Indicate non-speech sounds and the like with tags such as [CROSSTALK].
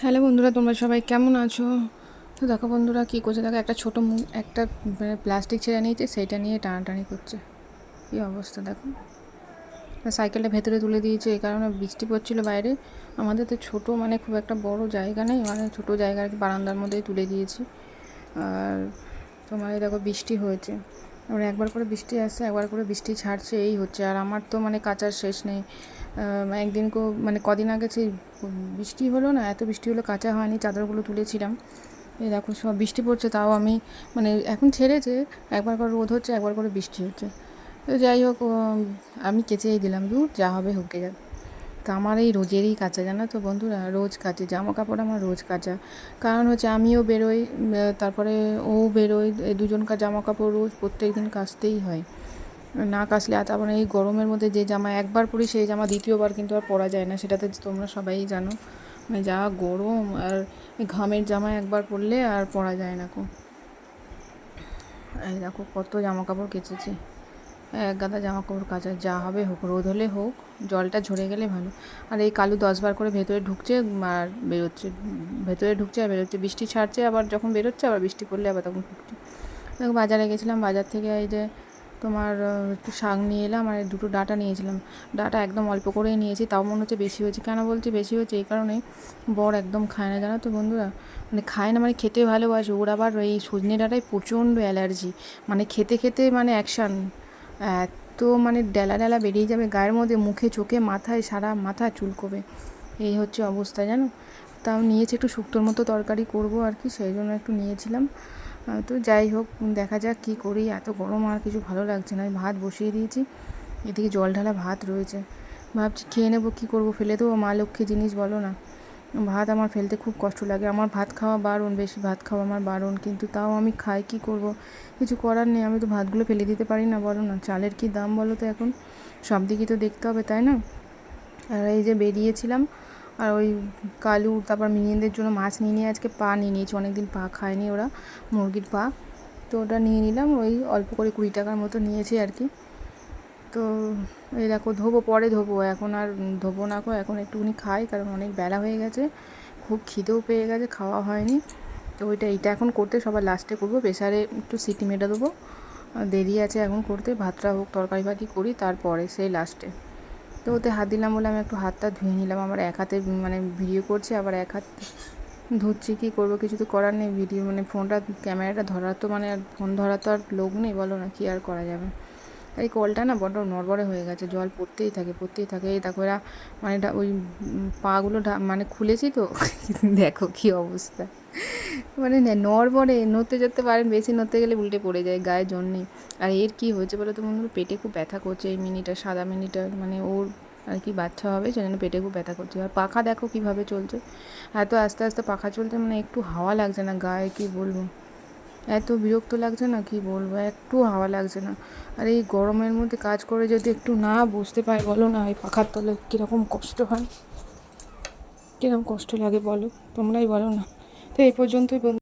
Hello বন্ধুরা, তোমরা সবাই কেমন আছো? তো দেখো বন্ধুরা, কী করছে? দেখো, একটা ছোটো একটা মানে প্লাস্টিক ছেড়ে নিয়েছে, সেইটা নিয়ে টানাটানি করছে। কী অবস্থা, দেখো। সাইকেলটা ভেতরে তুলে দিয়েছে, এই কারণে বৃষ্টি পড়ছিল বাইরে। আমাদের তো ছোটো মানে খুব একটা বড় জায়গা নেই মানে ছোটো জায়গা আর কি, বারান্দার মধ্যেই তুলে দিয়েছি। আর তোমার দেখো, বৃষ্টি হয়েছে। এবার একবার করে বৃষ্টি আসছে, একবার করে বৃষ্টি ছাড়ছে, এই হচ্ছে। আর আমার তো মানে কাচার শেষ নেই। একদিন কো মানে কদিন আগে সেই বৃষ্টি হলো না, এত বৃষ্টি হলো, কাঁচা হয়নি, চাদরগুলো তুলেছিলাম। এই দেখো, সব বৃষ্টি পড়ছে, তাও আমি মানে এখন ছেড়েছে একবার করে রোদ হচ্ছে, একবার করে বৃষ্টি হচ্ছে। তো যাই হোক আমি কেচেই দিলাম, দূর যা হবে হোকে যাবে তা আমার এই রোজেরই কাচা, জানো তো বন্ধুরা, রোজ কাচে জামা কাপড় আমার রোজ কাচা। কারণ হচ্ছে আমিও বেরোই তারপরে ও বেরোয় এই দুজনকার জামা কাপড় রোজ প্রত্যেক দিন কাচতেই হয়। না কাচলে আর তারপরে এই গরমের মধ্যে যে জামা একবার পরি, সেই জামা দ্বিতীয়বার কিন্তু আর পরা যায় না। সেটাতে তোমরা সবাই জানো। মানে যা গরম আর ঘামের জামা একবার পরলে আর পরা যায় না কো। এই দেখো কত জামা কাপড় কেচেছি। এক গাদা জামা কাপড় কাচা, যা হবে হোক, রোদ হলে হোক, জলটা ঝরে গেলে ভালো। আর এই কালু দশবার করে ভেতরে ঢুকছে আর বেরোচ্ছে। ভেতরে ঢুকছে আর বেরোচ্ছে। বৃষ্টি ছাড়ছে, আবার যখন বেরোচ্ছে, আবার বৃষ্টি পড়লে আবার তখন ঢুকছে। দেখো বাজারে গেছিলাম, বাজার থেকে এই যে তোমার একটু শাক নিয়ে এলাম আর দুটো ডাঁটা নিয়েছিলাম। ডাঁটা একদম অল্প করেই নিয়েছি, তাও মনে হচ্ছে বেশি হয়েছে। কেন বলছি বেশি হয়েছে? এই কারণে বর একদম খায় না, জানো তো বন্ধুরা? মানে খায় না মানে খেতে ভালোবাসে। ওর আবার এই সজনে ডাঁটায় প্রচণ্ড অ্যালার্জি। মানে খেতে খেতে মানে অ্যাকশান। এত মানে ডেলা ডেলা বেরিয়ে যাবে গায়ের মধ্যে, মুখে, চোখে, মাথায়, সারা মাথা চুলকোবে। এই হচ্ছে অবস্থা, জানো? তাও নিয়েছি একটু শুক্তোর মতো তরকারি করব আর কি, সেই জন্য একটু নিয়েছিলাম। তো যাই হোক, দেখা যাক কী করি। এত গরম আর কিছু ভালো লাগছে না। আমি ভাত বসিয়ে দিয়েছি। এদিকে জল ঢালা ভাত রয়েছে। ভাবছি খেয়ে নেব, কী করব? ফেলে দেবো? মা লক্ষ্মী জিনিস বলো না। ভাত আমার ফেলতে খুব কষ্ট লাগে। আমার ভাত খাওয়া বারণ, বেশি ভাত খাওয়া আমার বারণ। কিন্তু তাও আমি খাই, কী করব? কিছু করার নেই। আমি তো ভাতগুলো ফেলে দিতে পারি না, বলো না। চালের কি দাম বলো তো এখন? সব দিকই তো দেখতে হবে, তাই না? আর এই যে বেরিয়েছিলাম আর ওই কালু, তারপর মিনিয়েদের জন্য মাছ নিয়ে নিয়ে আজকে পা নিয়ে নিয়েছি। অনেকদিন পা খায়নি ওরা, মুরগির পা। তো ওটা নিয়ে নিলাম, ওই অল্প করে কুড়ি টাকার মতো নিয়েছি আর কি। তো এই দেখো, ধোবো, পরে ধোবো। এখন আর ধোবো না কো এখন একটুখানি খাই, কারণ অনেক বেলা হয়ে গেছে। খুব খিদেও পেয়ে গেছে, খাওয়া হয়নি। তো ওইটা, এইটা এখন করতে সবার লাস্টে করব। প্রেসারে একটু সিটি মেটা দেবো। দেরি আছে এখন করতে, ভাতটা হোক, তরকারি ভাতি করি, তারপরে, সেই লাস্টে তো ওতে হাত দিলাম বলে আমি একটু হাতটা ধুয়ে নিলাম। আমার এক হাতে মানে ভিডিও করছি, আবার এক হাত ধুচ্ছি কী করব কিছু তো করার নেই। ভিডিও মানে ফোনটা, ক্যামেরাটা ধরার তো মানে ফোন ধরার তো আর লোক নেই, বলো না কি আর করা যাবে। এই কলটা না বড্ড নড়বড়ে হয়ে গেছে, জল পড়তেই থাকে পড়তেই থাকে। এই দেখো এরা মানে ওই পাগুলো মানে খুলেছি তো, [LAUGHS] দেখো কি অবস্থা। মানে নড়বড়ে নড়তে যেতে পারেন, বেশি নড়তে গেলে উল্টে পড়ে যায়, গায়ে জোর নেই। আর এর কি হয়েছে বলো তো বন্ধু পেটে খুব ব্যথা করছে এই মিনিটা সাদা মিনিটা মানে ওর আর কি বাচ্চা হবে সেজন্য পেটে খুব ব্যথা করছে। আর পাখা দেখো কীভাবে চলছে। এত আস্তে আস্তে পাখা চলছে মানে একটু হাওয়া লাগছে না গায়ে, কি বলব? এত বিরক্ত লাগছে না, কি বলব? একটু হাওয়া লাগছে না। আর এই গরমের মধ্যে কাজ করে যদি একটু না বসতে পাই বলো না, এই পাখার তলে কীরকম কষ্ট হয়? কীরকম কষ্ট লাগে বলো? তোমরাই বলো না। তো এই পর্যন্তই বন্ধু।